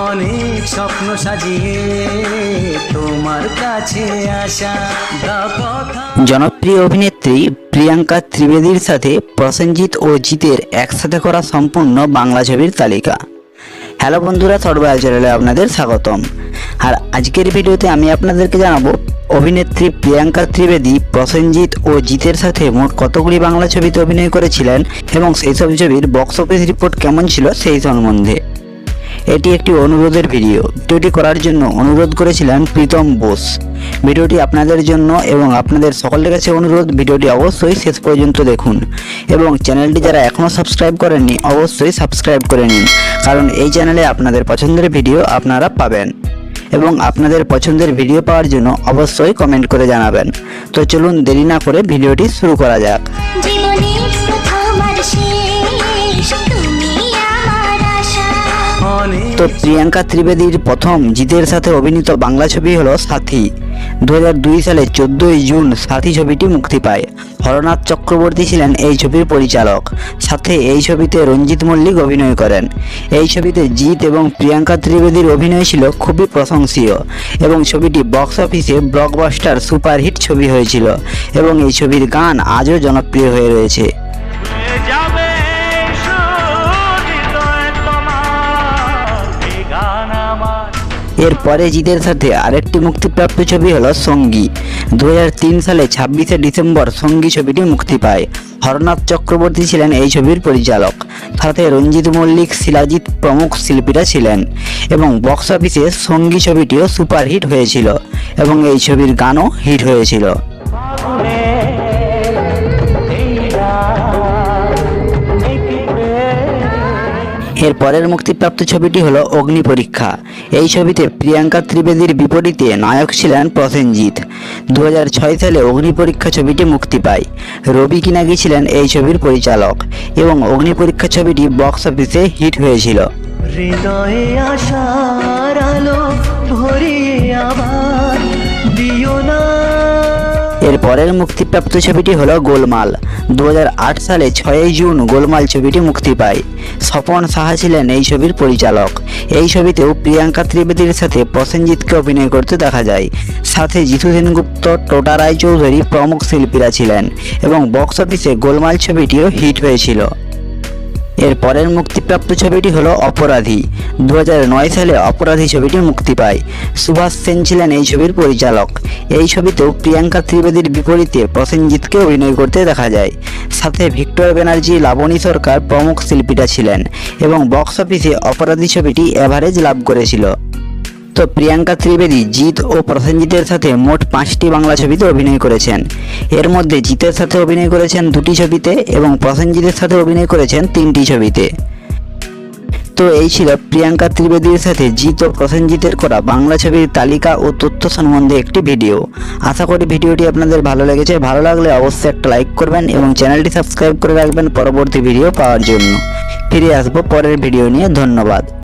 অনেক স্বপ্ন সাজিয়ে তোমার কাছে আসা জনপ্রিয় অভিনেত্রী প্রিয়াঙ্কা ত্রিবেদীর সাথে প্রসেনজিৎ ও জিতের একসাথে করা সম্পূর্ণ বাংলা ছবির তালিকা। হ্যালো বন্ধুরা সর্বাল চ্যানেলে আপনাদের স্বাগতম। আর আজকের ভিডিওতে আমি আপনাদেরকে জানাব, অভিনেত্রী প্রিয়াঙ্কা ত্রিবেদী প্রসেনজিৎ ও জিতের সাথে মোট কতগুলি বাংলা ছবিতে অভিনয় করেছিলেন এবং সেই সব ছবির বক্স অফিস রিপোর্ট কেমন ছিল সেই সম্বন্ধে। এটি একটি অনুরোধের ভিডিও। ভিডিওটি করার জন্য অনুরোধ করেছিলেন প্রীতম বোস। ভিডিওটি আপনাদের জন্য এবং আপনাদের সকলের কাছে অনুরোধ, ভিডিওটি অবশ্যই শেষ পর্যন্ত দেখুন। এবং চ্যানেলটি যারা এখনও সাবস্ক্রাইব করেননি, অবশ্যই সাবস্ক্রাইব করে নিন। কারণ এই চ্যানেলে আপনাদের পছন্দের ভিডিও আপনারা পাবেন। এবং আপনাদের পছন্দের ভিডিও পাওয়ার জন্য অবশ্যই কমেন্ট করে জানাবেন। তো চলুন দেরি না করে ভিডিওটি শুরু করা যাক। তো প্রিয়াঙ্কা ত্রিবেদীর প্রথম জিতের সাথে অভিনীত বাংলা ছবি হলো সাথী। দু হাজার দুই সালে চোদ্দোই জুন সাথী ছবিটি মুক্তি পায়। হরনাথ চক্রবর্তী ছিলেন এই ছবির পরিচালক। সাথে এই ছবিতে রঞ্জিত মল্লিক অভিনয় করেন। এই ছবিতে জিৎ এবং প্রিয়াঙ্কা ত্রিবেদীর অভিনয় ছিল খুবই প্রশংসীয় এবং ছবিটি বক্স অফিসে ব্লকবাস্টার সুপারহিট ছবি হয়েছিল এবং এই ছবির গান আজও জনপ্রিয় হয়ে রয়েছে। এরপরে জিতের সাথে আরেকটি মুক্তিপ্রাপ্ত ছবি হলো সঙ্গী। দু হাজার তিন সালে ছাব্বিশে ডিসেম্বর সঙ্গী ছবিটি মুক্তি পায়। হরনাথ চক্রবর্তী ছিলেন এই ছবির পরিচালক। সাথে রঞ্জিত মল্লিক, শিলাজিৎ প্রমুখ শিল্পীরা ছিলেন এবং বক্স অফিসে সঙ্গী ছবিটিও সুপারহিট হয়েছিল এবং এই ছবির গানও হিট হয়েছিল। এর পরের মুক্তিপ্রাপ্ত ছবিটি হলো অগ্নি পরীক্ষা। এই ছবিতে প্রিয়াঙ্কা ত্রিবেদীর বিপরীতে নায়ক ছিলেন প্রসেনজিৎ। দু হাজার ছয় সালে অগ্নি পরীক্ষা ছবিটি মুক্তি পায়। রবি কিনাগি ছিলেন এই ছবির পরিচালক এবং অগ্নি পরীক্ষা ছবিটি বক্স অফিসে হিট হয়েছিল। আশার আলো দিও না এর পরের মুক্তিপ্রাপ্ত ছবিটি হলো গোলমাল। দু হাজার আট সালে ছয়ই জুন গোলমাল ছবিটি মুক্তি পায়। স্বপন সাহা ছিলেন এই ছবির পরিচালক। এই ছবিতেও প্রিয়াঙ্কা ত্রিবেদীর সাথে প্রসেনজিৎকে অভিনয় করতে দেখা যায়। সাথে জিতু সেনগুপ্ত, টোটা রায়চৌধুরী প্রমুখ শিল্পীরা ছিলেন এবং বক্স অফিসে গোলমাল ছবিটিও হিট হয়েছিল। এর পরের মুক্তিপ্রাপ্ত ছবিটি হলো অপরাধী। দু হাজার নয় সালে অপরাধী ছবিটি মুক্তি পায়। সুভাষ সেন ছিলেন এই ছবির পরিচালক। এই ছবিতেও প্রিয়াঙ্কা ত্রিবেদীর বিপরীতে প্রসেনজিৎকে অভিনয় করতে দেখা যায়। সাথে ভিক্টর ব্যানার্জি, লাবণী সরকার প্রমুখ শিল্পীরা ছিলেন এবং বক্স অফিসে অপরাধী ছবিটি অ্যাভারেজ লাভ করেছিল। প্রিয়াঙ্কা ত্রিবেদী জিৎ ও প্রসেনজিতের সাথে মোট পাঁচটি বাংলা ছবিতে অভিনয় করেছেন। এর মধ্যে জিতের সাথে অভিনয় করেছেন দুটি ছবিতে এবং প্রসেনজিতের সাথে অভিনয় করেছেন তিনটি ছবিতে। তো এই ছিল প্রিয়াঙ্কা ত্রিবেদীর সাথে জিৎ ও প্রসেনজিতের করা বাংলা ছবির তালিকা ও তথ্য সম্বন্ধে একটি ভিডিও। আশা করি ভিডিওটি আপনাদের ভালো লেগেছে। ভালো লাগলে অবশ্যই একটা লাইক করবেন এবং চ্যানেলটি সাবস্ক্রাইব করে রাখবেন পরবর্তী ভিডিও পাওয়ার জন্য। ফিরে আসব পরের ভিডিও নিয়ে। ধন্যবাদ।